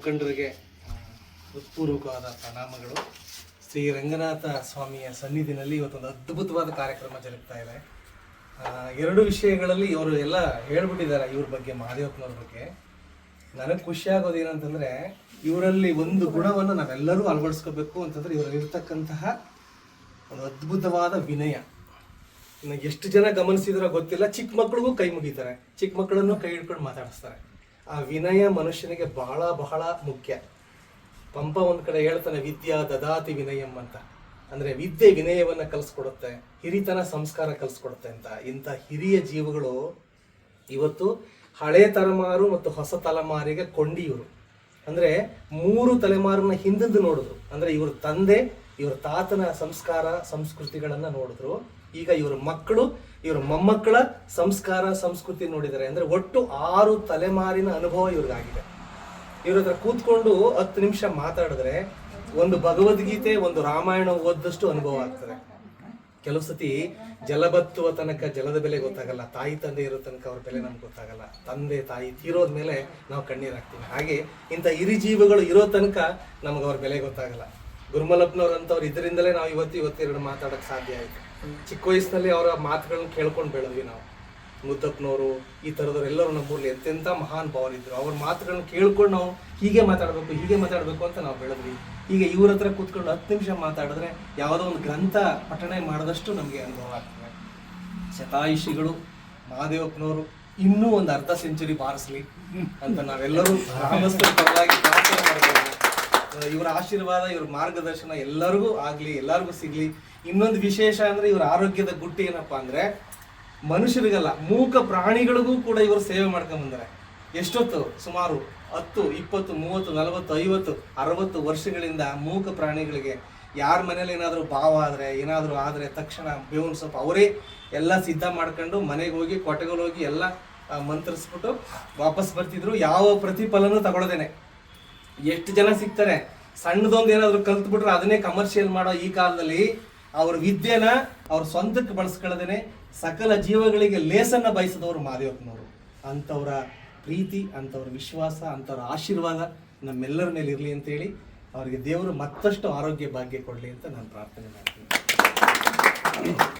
ಮುಖಂಡರಿಗೆ ಹೃತ್ಪೂರ್ವಕವಾದ ಪ್ರಣಾಮಗಳು. ಶ್ರೀ ರಂಗನಾಥ ಸ್ವಾಮಿಯ ಸನ್ನಿಧಿನಲ್ಲಿ ಇವತ್ತೊಂದು ಅದ್ಭುತವಾದ ಕಾರ್ಯಕ್ರಮ ಜರುಗ್ತಾ ಇದೆ. ಎರಡು ವಿಷಯಗಳಲ್ಲಿ ಇವರು ಎಲ್ಲ ಹೇಳ್ಬಿಟ್ಟಿದ್ದಾರೆ ಇವ್ರ ಬಗ್ಗೆ, ಮಹಾದೇವಪ್ಪನವ್ರ ಬಗ್ಗೆ. ನನಗೆ ಖುಷಿ ಆಗೋದು ಏನಂತಂದರೆ, ಇವರಲ್ಲಿ ಒಂದು ಗುಣವನ್ನು ನಾವೆಲ್ಲರೂ ಅಳವಡಿಸ್ಕೋಬೇಕು ಅಂತಂದರೆ ಇವರಲ್ಲಿರ್ತಕ್ಕಂತಹ ಒಂದು ಅದ್ಭುತವಾದ ವಿನಯ. ಎಷ್ಟು ಜನ ಗಮನಿಸಿದ್ರೋ ಗೊತ್ತಿಲ್ಲ, ಚಿಕ್ಕ ಮಕ್ಳಿಗೂ ಕೈ ಮುಗಿತಾರೆ. ಚಿಕ್ಕ ಮಕ್ಕಳನ್ನು ಕೈ ಹಿಡ್ಕೊಂಡು ಮಾತಾಡಿಸ್ತಾರೆ. ಆ ವಿನಯ ಮನುಷ್ಯನಿಗೆ ಬಹಳ ಬಹಳ ಮುಖ್ಯ. ಪಂಪ ಒಂದು ಕಡೆ ಹೇಳ್ತಾನೆ, ವಿದ್ಯಾ ದದಾತಿ ವಿನಯಂ ಅಂತ. ಅಂದ್ರೆ ವಿದ್ಯೆ ವಿನಯವನ್ನ ಕಲಿಸ್ಕೊಡುತ್ತೆ, ಹಿರಿತನ ಸಂಸ್ಕಾರ ಕಲಿಸ್ಕೊಡುತ್ತೆ ಅಂತ. ಇಂಥ ಹಿರಿಯ ಜೀವಗಳು ಇವತ್ತು ಹಳೆ ತಲೆಮಾರು ಮತ್ತು ಹೊಸ ತಲೆಮಾರಿಗೆ ಕೊಂಡಿಯವರು. ಅಂದರೆ ಮೂರು ತಲೆಮಾರನ್ನ ಹಿಂದಿದ್ದು ನೋಡಿದ್ರು. ಅಂದ್ರೆ ಇವ್ರ ತಂದೆ ಇವ್ರ ತಾತನ ಸಂಸ್ಕಾರ, ಸಂಸ್ಕೃತಿಗಳನ್ನ ನೋಡಿದ್ರು. ಈಗ ಇವ್ರ ಮಕ್ಕಳು, ಇವ್ರ ಮೊಮ್ಮಕ್ಕಳ ಸಂಸ್ಕಾರ, ಸಂಸ್ಕೃತಿ ನೋಡಿದ್ದಾರೆ. ಅಂದ್ರೆ ಒಟ್ಟು ಆರು ತಲೆಮಾರಿನ ಅನುಭವ ಇವ್ರಿಗಾಗಿದೆ. ಇವ್ರ ಹತ್ರ ಕೂತ್ಕೊಂಡು ಹತ್ತು ನಿಮಿಷ ಮಾತಾಡಿದ್ರೆ ಒಂದು ಭಗವದ್ಗೀತೆ, ಒಂದು ರಾಮಾಯಣ ಓದ್ದಷ್ಟು ಅನುಭವ ಆಗ್ತದೆ. ಕೆಲವು ಸತಿ ಜಲಬತ್ತುವ ತನಕ ಜಲದ ಬೆಲೆ ಗೊತ್ತಾಗಲ್ಲ, ತಾಯಿ ತಂದೆ ಇರೋ ತನಕ ಅವ್ರ ಬೆಲೆ ನಮ್ಗೆ ಗೊತ್ತಾಗಲ್ಲ. ತಂದೆ, ತಾಯಿ ತೀರೋದ್ಮೇಲೆ ನಾವು ಕಣ್ಣೀರ್ ಹಾಕ್ತೀವಿ. ಹಾಗೆ ಇಂಥ ಜೀವಗಳು ಇರೋ ತನಕ ನಮ್ಗೆ ಅವ್ರ ಬೆಲೆ ಗೊತ್ತಾಗಲ್ಲ. ಗುರುಮಲಪ್ಪನವ್ರು ಅಂತವ್ರು ಇದರಿಂದಲೇ ನಾವು ಇವತ್ತು ಇವತ್ತೆರಡು ಮಾತಾಡಕ್ ಸಾಧ್ಯ ಆಯ್ತು. ಚಿಕ್ಕ ವಯಸ್ಸಿನಲ್ಲಿ ಅವರ ಮಾತುಗಳನ್ನ ಕೇಳ್ಕೊಂಡು ಬೆಳೆದ್ವಿ ನಾವು. ಮುದ್ದಪ್ಪನವರು, ಈ ಥರದವ್ರು ಎಲ್ಲರೂ ನಮ್ಮೂರಲ್ಲಿ ಎಂತೆಂಥ ಮಹಾನ್ ಭಾವನಿದ್ರು. ಅವ್ರ ಮಾತುಗಳನ್ನ ಕೇಳ್ಕೊಂಡು ನಾವು ಹೀಗೆ ಮಾತಾಡಬೇಕು ಹೀಗೆ ಮಾತಾಡಬೇಕು ಅಂತ ನಾವು ಬೆಳೆದ್ವಿ. ಈಗ ಇವ್ರ ಹತ್ರ ಕೂತ್ಕೊಂಡು ಹತ್ತು ನಿಮಿಷ ಮಾತಾಡಿದ್ರೆ ಯಾವುದೋ ಒಂದು ಗ್ರಂಥ ಪಠಣೆ ಮಾಡಿದಷ್ಟು ನಮಗೆ ಅನುಭವ ಆಗ್ತದೆ. ಶತಾಯುಷಿಗಳು, ಮಹಾದೇವಪ್ಪನವರು ಇನ್ನೂ ಒಂದು ಅರ್ಧ ಸೆಂಚುರಿ ಬಾರಿಸ್ಲಿ ಅಂತ ನಾವೆಲ್ಲರೂ ಪರವಾಗಿ ಪ್ರಾರ್ಥನೆ ಮಾಡಬೇಕು ಇವರ ಆಶೀರ್ವಾದ, ಇವ್ರ ಮಾರ್ಗದರ್ಶನ ಎಲ್ಲರಿಗೂ ಆಗಲಿ, ಎಲ್ಲರಿಗೂ ಸಿಗ್ಲಿ. ಇನ್ನೊಂದು ವಿಶೇಷ ಅಂದ್ರೆ ಇವರ ಆರೋಗ್ಯದ ಗುಟ್ಟು ಏನಪ್ಪಾ ಅಂದ್ರೆ ಮನುಷ್ಯರಿಗಲ್ಲ, ಮೂಕ ಪ್ರಾಣಿಗಳಿಗೂ ಕೂಡ ಇವರು ಸೇವೆ ಮಾಡ್ಕೊಂಡು ಬಂದರೆ. ಎಷ್ಟೊತ್ತು? ಸುಮಾರು ಹತ್ತು, ಇಪ್ಪತ್ತು, ಮೂವತ್ತು, ನಲವತ್ತು, ಐವತ್ತು, ಅರವತ್ತು ವರ್ಷಗಳಿಂದ ಮೂಕ ಪ್ರಾಣಿಗಳಿಗೆ ಯಾರ ಮನೇಲಿ ಏನಾದರೂ ಭಾವ ಆದರೆ, ಏನಾದರೂ ಆದರೆ ತಕ್ಷಣ ಬೇವಿನ ಸೊಪ್ಪು ಅವರೇ ಎಲ್ಲ ಸಿದ್ಧ ಮಾಡ್ಕೊಂಡು ಮನೆಗೆ ಹೋಗಿ ಕೊಟ್ಟೆಗಳು ಹೋಗಿ ಎಲ್ಲ ಮಂತ್ರಿಸ್ಬಿಟ್ಟು ವಾಪಸ್ ಬರ್ತಿದ್ರು. ಯಾವ ಪ್ರತಿಫಲನೂ ತಗೊಳ್ಳೋದೇನೆ. ಎಷ್ಟು ಜನ ಸಿಗ್ತಾರೆ? ಸಣ್ಣದೊಂದು ಏನಾದ್ರು ಕಲ್ತ್ಬಿಟ್ರೆ ಅದನ್ನೇ ಕಮರ್ಷಿಯಲ್ ಮಾಡೋ ಈ ಕಾಲದಲ್ಲಿ ಅವ್ರ ವಿದ್ಯೆನ ಅವ್ರ ಸ್ವಂತಕ್ಕೆ ಬಳಸ್ಕೊಳ್ಳದೇನೆ ಸಕಲ ಜೀವಗಳಿಗೆ ಲೇಸನ್ನ ಬಯಸಿದವರು ಮಾದೇವಪ್ಪನವರು ಅಂಥವ್ರ ಪ್ರೀತಿ, ಅಂಥವ್ರ ವಿಶ್ವಾಸ, ಅಂಥವ್ರ ಆಶೀರ್ವಾದ ನಮ್ಮೆಲ್ಲರ ಮೇಲೆ ಇರಲಿ ಅಂತೇಳಿ ಅವರಿಗೆ ದೇವರು ಮತ್ತಷ್ಟು ಆರೋಗ್ಯ, ಭಾಗ್ಯ ಕೊಡಲಿ ಅಂತ ನಾನು ಪ್ರಾರ್ಥನೆ ಮಾಡ್ತೀನಿ.